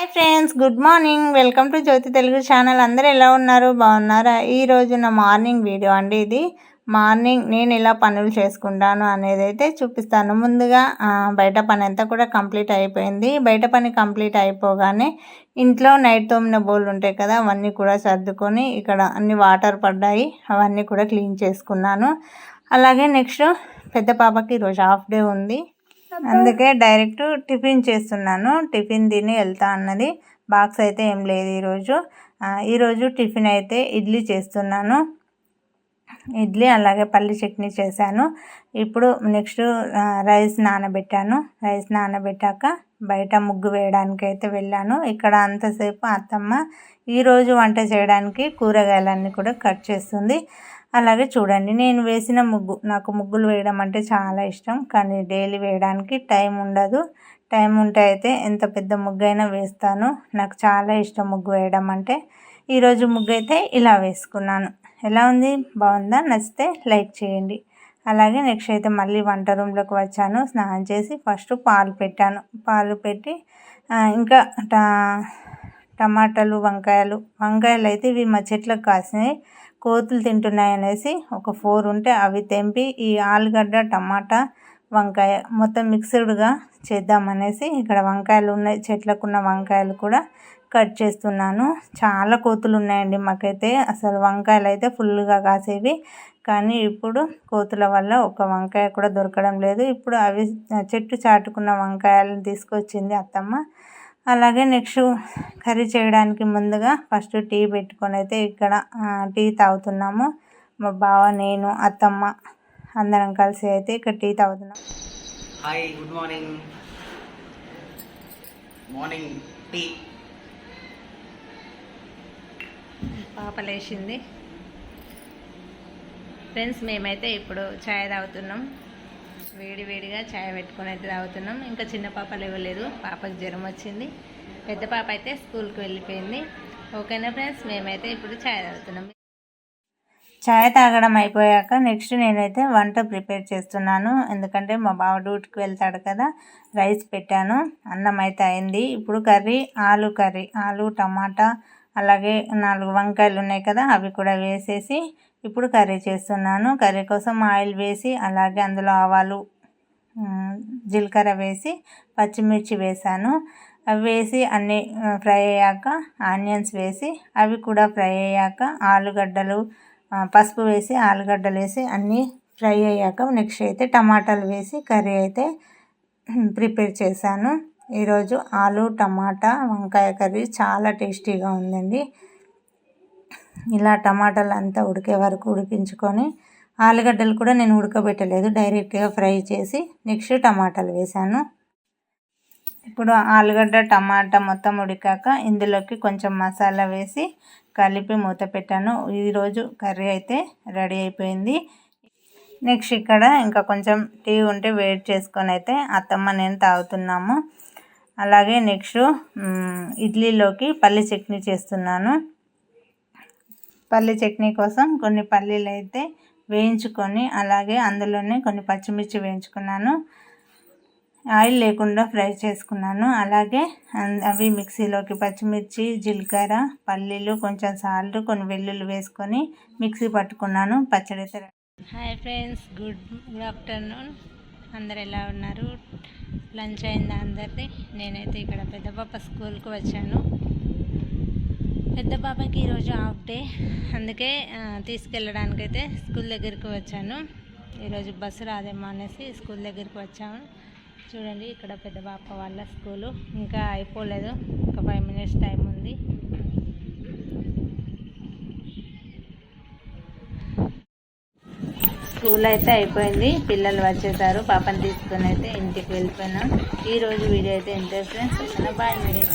Hi friends good morning. Welcome to Jyothi Telugu channel. అందరూ ఎలా ఉన్నారు? బాగున్నారా? ఈరోజు నా మార్నింగ్ వీడియో అండి ఇది. మార్నింగ్ నేను ఎలా పనులు చేసుకుంటాను అనేది అయితే చూపిస్తాను. ముందుగా బయట పని అంతా కూడా కంప్లీట్ అయిపోయింది. బయట పని కంప్లీట్ అయిపోగానే ఇంట్లో నైట్ తోమిన బోళ్ళు ఉంటాయి కదా అవన్నీ కూడా సర్దుకొని ఇక్కడ అన్ని వాటర్ పడ్డాయి. అవన్నీ కూడా క్లీన్ చేసుకున్నాను. అలాగే నెక్స్ట్ పెద్ద పాపకి ఈరోజు హాఫ్ డే ఉంది. అందుకే డైరెక్ట్ టిఫిన్ చేస్తున్నాను. టిఫిన్ తిని వెళ్తా అన్నది. బాక్స్ అయితే ఏం లేదు ఈరోజు. ఈరోజు టిఫిన్ అయితే ఇడ్లీ చేస్తున్నాను. ఇడ్లీ అలాగే పల్లి చట్నీ చేశాను. ఇప్పుడు నెక్స్ట్ రైస్ నానబెట్టాను. రైస్ నానబెట్టాక బయట ముగ్గు వేయడానికి అయితే వెళ్ళాను. ఇక్కడ అంతసేపు అత్తమ్మ ఈరోజు వంట చేయడానికి కూరగాయలన్నీ కూడా కట్ చేస్తుంది. అలాగే చూడండి నేను వేసిన ముగ్గు. నాకు ముగ్గులు వేయడం అంటే చాలా ఇష్టం. కానీ డైలీ వేయడానికి టైం ఉండదు. టైం ఉంటే అయితే ఎంత పెద్ద ముగ్గు అయినా వేస్తాను. నాకు చాలా ఇష్టం ముగ్గు వేయడం అంటే. ఈరోజు ముగ్గు అయితే ఇలా వేసుకున్నాను. ఎలా ఉంది? బాగుందా? నచ్చితే లైక్ చేయండి. అలాగే నెక్స్ట్ అయితే మళ్ళీ వంట రూమ్లోకి వచ్చాను. స్నానం చేసి ఫస్ట్ పాలు పెట్టాను. పాలు పెట్టి ఇంకా టమాటాలు వంకాయలు. వంకాయలు అయితే ఇవి మా చెట్లకు కాసినాయి. కోతులు తింటున్నాయి అనేసి ఒక ఫోర్ ఉంటే అవి తెంపి ఈ ఆలుగడ్డ టమాటా వంకాయ మొత్తం మిక్స్డ్గా చేద్దామనేసి ఇక్కడ వంకాయలు ఉన్నాయి. చెట్లకు ఉన్న వంకాయలు కూడా కట్ చేస్తున్నాను. చాలా కోతులు ఉన్నాయండి మాకైతే. అసలు వంకాయలు అయితే ఫుల్గా కాసేవి. కానీ ఇప్పుడు కోతుల వల్ల ఒక వంకాయ కూడా దొరకడం లేదు. ఇప్పుడు అవి చెట్టు చాటుకున్న వంకాయలను తీసుకొచ్చింది అత్తమ్మ. అలాగే నెక్స్ట్ కర్రీ చేయడానికి ముందుగా ఫస్ట్ టీ పెట్టుకొని అయితే ఇక్కడ టీ తాగుతున్నాము. మా బావ నేను అత్తమ్మ అందరం కలిసి అయితే ఇక్కడ టీ తాగుతున్నాం. Hi good morning morning tea పాప లేచింది. ఫ్రెండ్స్ మేమైతే ఇప్పుడు ఛాయ్ తాగుతున్నాం. వేడి వేడిగా ఛాయ్ పెట్టుకొని అయితే తాగుతున్నాం. ఇంకా చిన్న పాప లేవలేదు పాపకి జ్వరం వచ్చింది. పెద్ద పాప అయితే స్కూల్కి వెళ్ళిపోయింది. ఓకేనా ఫ్రెండ్స్? మేమైతే ఇప్పుడు ఛాయ్ తాగుతున్నాం. ఛాయ్ తాగడం అయిపోయాక నెక్స్ట్ నేనైతే వంట ప్రిపేర్ చేస్తున్నాను. ఎందుకంటే మా బావ డ్యూటీకి వెళ్తాడు కదా రైస్ పెట్టాను. అన్నం అయితే అయింది. ఇప్పుడు కర్రీ ఆలు కర్రీ ఆలు టమాటా అలాగే నాలుగు వంకాయలు ఉన్నాయి కదా అవి కూడా వేసేసి ఇప్పుడు కర్రీ చేస్తున్నాను. కర్రీ కోసం ఆయిల్ వేసి అలాగే అందులో ఆవాలు జీలకర్ర వేసి పచ్చిమిర్చి వేసాను. అవి వేసి అన్ని ఫ్రై అయ్యాక ఆనియన్స్ వేసి అవి కూడా ఫ్రై అయ్యాక ఆలుగడ్డలు పసుపు వేసి ఆలుగడ్డలు వేసి అన్నీ ఫ్రై అయ్యాక నెక్స్ట్ అయితే టమాటాలు వేసి కర్రీ అయితే ప్రిపేర్ చేశాను. ఈరోజు ఆలు టమాటా వంకాయ కర్రీ చాలా టేస్టీగా ఉందండి. ఇలా టమాటాలు అంతా ఉడికే వరకు ఉడికించుకొని ఆలుగడ్డలు కూడా నేను ఉడకబెట్టలేదు. డైరెక్ట్గా ఫ్రై చేసి నెక్స్ట్ టమాటాలు వేసాను. ఇప్పుడు ఆలుగడ్డ టమాటా మొత్తం ఉడికాక ఇందులోకి కొంచెం మసాలా వేసి కలిపి మూత పెట్టాను. ఈరోజు కర్రీ అయితే రెడీ అయిపోయింది. నెక్స్ట్ ఇక్కడ ఇంకా కొంచెం టీ ఉంటే వెయిట్ చేసుకొని అయితే అత్తమ్మ నేను తాగుతున్నాము. అలాగే నెక్స్ట్ ఇడ్లీలోకి పల్లి చట్నీ చేస్తున్నాను. పల్లి చట్నీ కోసం కొన్ని పల్లీలు అయితే వేయించుకొని అలాగే అందులోనే కొన్ని పచ్చిమిర్చి వేయించుకున్నాను. ఆయిల్ లేకుండా ఫ్రై చేసుకున్నాను. అలాగే అవి మిక్సీలోకి పచ్చిమిర్చి జీలకర్ర పల్లీలు కొంచెం సాల్ట్ కొన్ని వెల్లుల్లి వేసుకొని మిక్సీ పట్టుకున్నాను. పచ్చడి hi friends good good afternoon. అందరు ఎలా ఉన్నారు? లంచ్ అయింది అందరిది? నేనైతే ఇక్కడ పెద్దపాప స్కూల్కి వచ్చాను. పెద్ద పాపకి ఈరోజు హాఫ్ డే. అందుకే తీసుకెళ్ళడానికి అయితే స్కూల్ దగ్గరికి వచ్చాను. ఈరోజు బస్సు రాదేమో అనేసి స్కూల్ దగ్గరికి వచ్చాము. చూడండి ఇక్కడ పెద్ద పాప వాళ్ళ స్కూలు. ఇంకా అయిపోలేదు. ఒక ఫైవ్ మినిట్స్ టైం ఉంది. స్కూల్ అయితే అయిపోయింది. పిల్లలు వచ్చేసారు. పాపని తీసుకొని అయితే ఇంటికి వెళ్ళిపోయినా. ఈరోజు వీడియో అయితే ఇంట్రెస్ట్ బాయ్ మీరు.